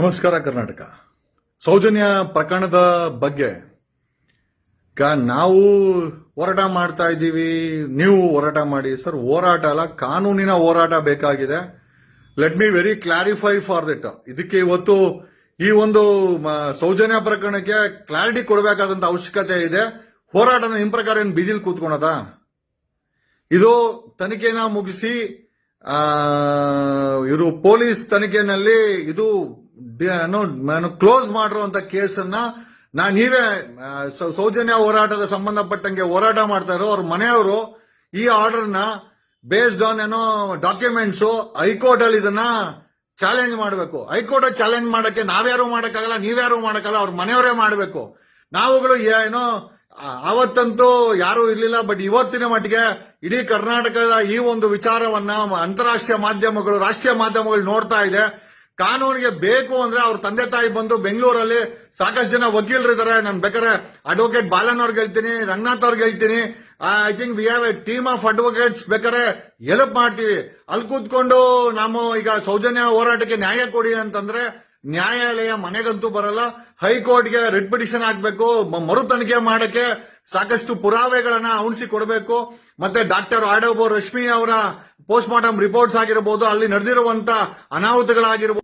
ನಮಸ್ಕಾರ ಕರ್ನಾಟಕ. ಸೌಜನ್ಯ ಪ್ರಕರಣದ ಬಗ್ಗೆ ನಾವು ಹೋರಾಟ ಮಾಡ್ತಾ ಇದ್ದೀವಿ, ನೀವು ಹೋರಾಟ ಮಾಡಿ. ಸರ್, ಹೋರಾಟ ಅಲ್ಲ, ಕಾನೂನಿನ ಹೋರಾಟ ಬೇಕಾಗಿದೆ. Let me very clarify for that ಇದಕ್ಕೆ ಇವತ್ತು ಈ ಒಂದು ಸೌಜನ್ಯ ಪ್ರಕರಣಕ್ಕೆ ಕ್ಲಾರಿಟಿ ಕೊಡಬೇಕಾದಂತ ಅವಶ್ಯಕತೆ ಇದೆ. ಹೋರಾಟದ ನಿಮ್ ಪ್ರಕಾರ ಏನು ಬೀದಿಲ್ ಕೂತ್ಕೊಳದ? ಇದು ತನಿಖೆನ ಮುಗಿಸಿ ಇವರು ಪೊಲೀಸ್ ತನಿಖೆನಲ್ಲಿ ಇದು ಕ್ಲೋಸ್ ಮಾಡಿರುವಂತ ಕೇಸನ್ನ ನಾನು ನೀವೇ ಸೌಜನ್ಯ ಹೋರಾಟದ ಸಂಬಂಧಪಟ್ಟಂಗೆ ಹೋರಾಟ ಮಾಡ್ತಾ ಇರೋ ಅವ್ರ ಮನೆಯವರು ಈ ಆರ್ಡರ್ನ ಬೇಸ್ಡ್ ಆನ್ ಏನೋ ಡಾಕ್ಯುಮೆಂಟ್ಸ್ ಹೈಕೋರ್ಟ್ ಅಲ್ಲಿ ಇದನ್ನ ಚಾಲೆಂಜ್ ಮಾಡಬೇಕು. ಹೈಕೋರ್ಟ್ ಚಾಲೆಂಜ್ ಮಾಡಕ್ಕೆ ನಾವ್ಯಾರು ಮಾಡಕ್ಕಾಗಲ್ಲ, ನೀವ್ಯಾರು ಮಾಡಕ್ಕಾಗಲ್ಲ, ಅವ್ರ ಮನೆಯವರೇ ಮಾಡಬೇಕು. ನಾವುಗಳು ಏನೋ ಅವತ್ತಂತೂ ಯಾರು ಇರ್ಲಿಲ್ಲ ಬಟ್ ಇವತ್ತಿನ ಮಟ್ಟಿಗೆ ಇಡೀ ಕರ್ನಾಟಕದ ಈ ಒಂದು ವಿಚಾರವನ್ನ ಅಂತಾರಾಷ್ಟ್ರೀಯ ಮಾಧ್ಯಮಗಳು, ರಾಷ್ಟ್ರೀಯ ಮಾಧ್ಯಮಗಳು ನೋಡ್ತಾ ಇದೆ. ಕಾನೂನಿಗೆ ಬೇಕು ಅಂದ್ರೆ ಅವ್ರ ತಂದೆ ತಾಯಿ ಬಂದು ಬೆಂಗಳೂರಲ್ಲಿ ಸಾಕಷ್ಟು ಜನ ವಕೀಲರಿದ್ದಾರೆ ನಾನು ಬೇಕಾದ್ರೆ ಅಡ್ವೊಕೇಟ್ ಬಾಲನ್ ಅವ್ರಿಗೆ ಹೇಳ್ತೀನಿ, ರಂಗನಾಥ್ ಅವ್ರಿಗೆ ಹೇಳ್ತೀನಿ. I think we have a team of advocates ಬೇಕಾದ್ರೆ ಎಲ್ಪ್ ಮಾಡ್ತೀವಿ. ಅಲ್ಲಿ ಕೂತ್ಕೊಂಡು ನಾವು ಈಗ ಸೌಜನ್ಯ ಹೋರಾಟಕ್ಕೆ ನ್ಯಾಯ ಕೊಡಿ ಅಂತಂದ್ರೆ ನ್ಯಾಯಾಲಯ ಮನೆಗಂತೂ ಬರಲ್ಲ. ಹೈಕೋರ್ಟ್ಗೆ ರಿಟ್ ಪಿಟಿಷನ್ ಹಾಕ್ಬೇಕು. ಮರು ತನಿಖೆ ಮಾಡಕ್ಕೆ ಸಾಕಷ್ಟು ಪುರಾವೆಗಳನ್ನ ಅವಣಿಸಿ ಕೊಡಬೇಕು. ಮತ್ತೆ ಡಾಕ್ಟರ್ ಆಡೋಬೋ ರಶ್ಮಿ ಅವರ ಪೋಸ್ಟ್ ಮಾರ್ಟಮ್ ರಿಪೋರ್ಟ್ಸ್ ಆಗಿರಬಹುದು ಅಲ್ಲಿ ನಡೆದಿರುವಂತ ಅನಾಹುತಗಳಾಗಿರ್ಬೋದು.